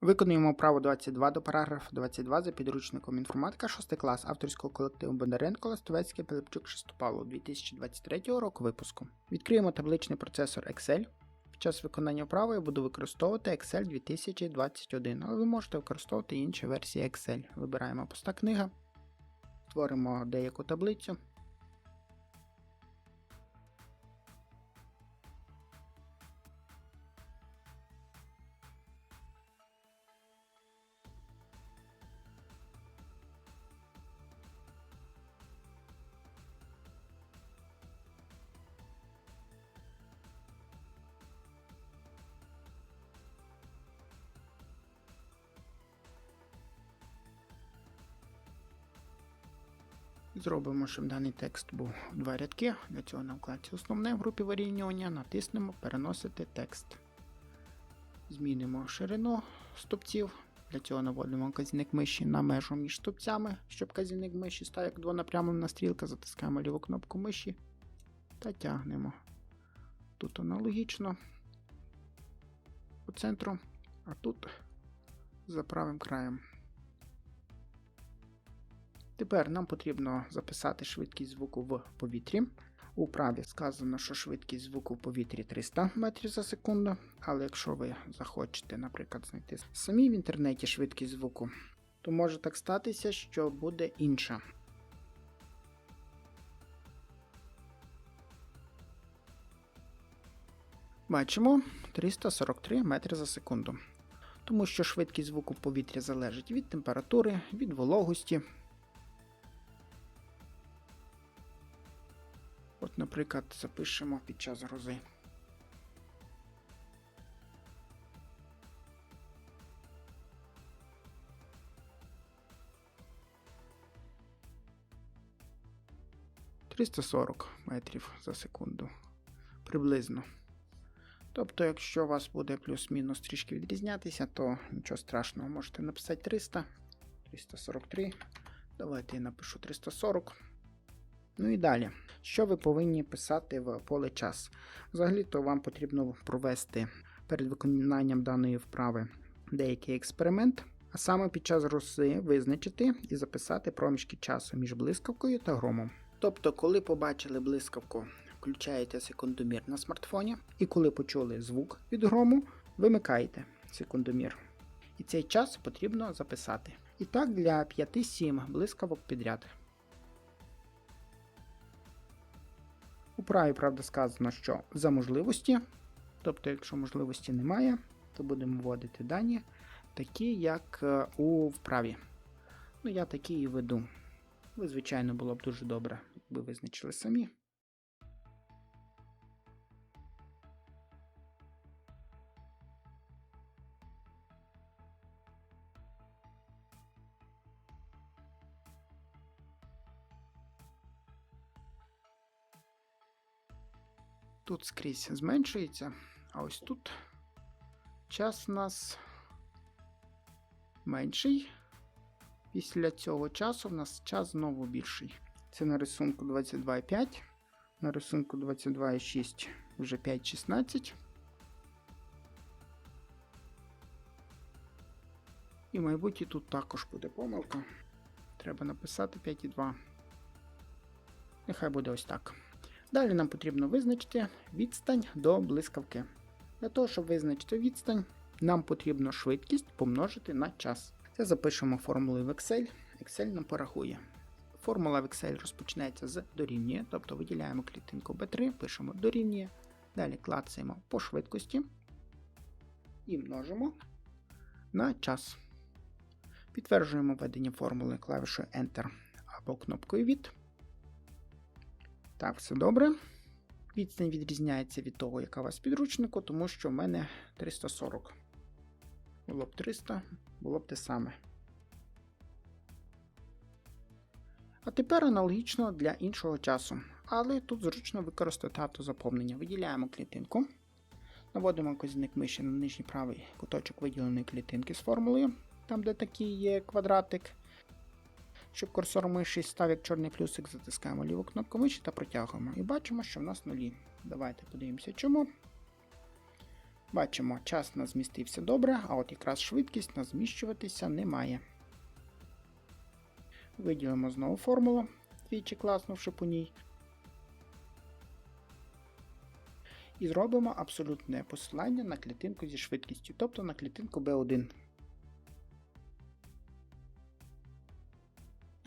Виконуємо право 22 до параграфу 22 за підручником інформатика 6 клас авторського колективу Бондаренко Ластовецький Пилипчук Шестопало 2023 року випуску. Відкриємо табличний процесор Excel. Під час виконання вправи я буду використовувати Excel 2021, але ви можете використовувати інші версії Excel. Вибираємо пуста книга, створимо деяку таблицю. Зробимо, щоб даний текст був в два рядки. Для цього на вкладці основне в групі вирівнювання натиснемо Переносити текст. Змінимо ширину стовпців. Для цього наводимо вказівник миші на межу між стовпцями, щоб вказівник миші став як двонапрямлена стрілка, затискаємо ліву кнопку миші та тягнемо. Тут аналогічно по центру, а тут за правим краєм. Тепер нам потрібно записати швидкість звуку в повітрі. У праві сказано, що швидкість звуку в повітрі 300 метрів за секунду, але якщо ви захочете, наприклад, знайти самі в інтернеті швидкість звуку, то може так статися, що буде інша. Бачимо 343 метри за секунду. Тому що швидкість звуку в повітрі залежить від температури, від вологості. Наприклад, запишемо під час грози. Триста сорок метрів за секунду. Приблизно. Тобто, якщо у вас буде плюс-мінус трішки відрізнятися, то нічого страшного, можете написати 300, 343. Давайте я напишу 340. Ну і далі. Що ви повинні писати в поле час? Взагалі-то вам потрібно провести перед виконанням даної вправи деякий експеримент, а саме під час роси визначити і записати проміжки часу між блискавкою та громом. Тобто, коли побачили блискавку, включаєте секундомір на смартфоні, і коли почули звук від грому, вимикаєте секундомір. І цей час потрібно записати. І так для 5-7 блискавок підряд. Праві, правда, сказано, що за можливості, тобто, якщо можливості немає, то будемо вводити дані, такі, як е, у вправі. Ну, я такі і веду. Ви, звичайно, було б дуже добре, якби визначили самі. Тут скрізь зменшується, а ось тут час у нас менший. Після цього часу в нас час знову більший. Це на рисунку 22,5, на рисунку 22,6 вже 5,16. І майбутнє тут також буде помилка. Треба написати 5,2. Нехай буде ось так. Далі нам потрібно визначити відстань до блискавки. Для того, щоб визначити відстань, нам потрібно швидкість помножити на час. Це запишемо формулою в Excel. Excel нам порахує. Формула в Excel розпочнеться з дорівнює, тобто виділяємо клітинку B3, пишемо дорівнює. Далі клацаємо по швидкості і множимо на час. Підтверджуємо введення формули клавішою Enter або кнопкою від. Так, все добре. Відстань відрізняється від того, яка у вас в підручнику, тому що в мене 340. Було б 300, було б те саме. А тепер аналогічно для іншого часу. Але тут зручно використати автозаповнення. Виділяємо клітинку. Наводимо вказівник миші на нижній правий куточок виділеної клітинки з формулою, там, де такий є квадратик. Щоб курсор миші став як чорний плюсик, затискаємо ліву кнопку миші та протягуємо. І бачимо, що в нас нулі. Давайте подивимося чому. Бачимо, час у нас змістився добре, а от якраз швидкість у нас зміщуватися не. Виділимо знову формулу, двічі класнувши по ній. І зробимо абсолютне посилання на клітинку зі швидкістю, тобто на клітинку B1.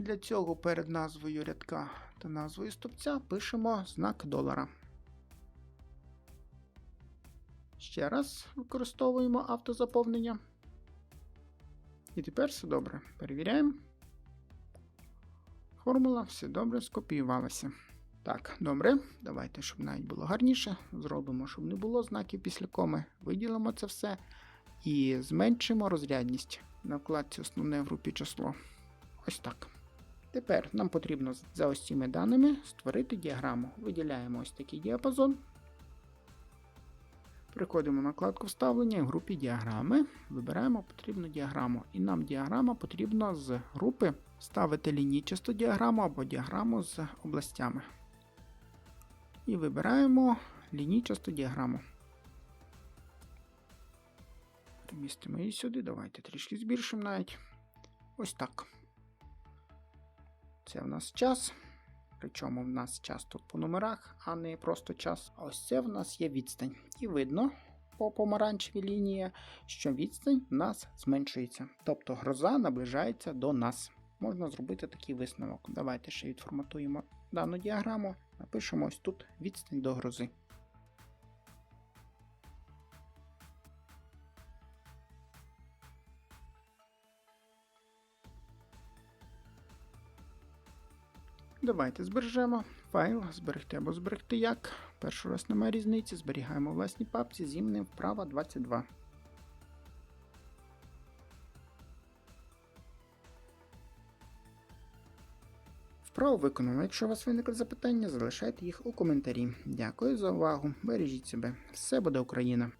Для цього перед назвою рядка та назвою стопця пишемо знак долара. Ще раз використовуємо автозаповнення. І тепер все добре. Перевіряємо. Формула все добре скопіювалася. Так, добре. Давайте, щоб навіть було гарніше. Зробимо, щоб не було знаків після коми. Виділимо це все і зменшимо розрядність на вкладці основне в групі число. Ось так. Тепер нам потрібно за ось цими даними створити діаграму. Виділяємо ось такий діапазон. Приходимо на вкладку вставлення в групі діаграми. Вибираємо потрібну діаграму. І нам діаграма потрібно з групи ставити лінійчасту діаграму або діаграму з областями. І вибираємо лінійчасту діаграму. Перемістимо її сюди. Давайте трішки збільшимо навіть. Ось так. Це в нас час. Причому в нас час тут по номерах, а не просто час. Ось це в нас є відстань. І видно по помаранчевій лінії, що відстань в нас зменшується. Тобто гроза наближається до нас. Можна зробити такий висновок. Давайте ще відформатуємо дану діаграму. Напишемо ось тут відстань до грози. Давайте збережемо файл, зберегти або зберегти як. Перший раз немає різниці, зберігаємо у власній папці з іменем вправа 22. Вправо виконано. Якщо у вас виникли запитання, залишайте їх у коментарі. Дякую за увагу. Бережіть себе. Все буде Україна!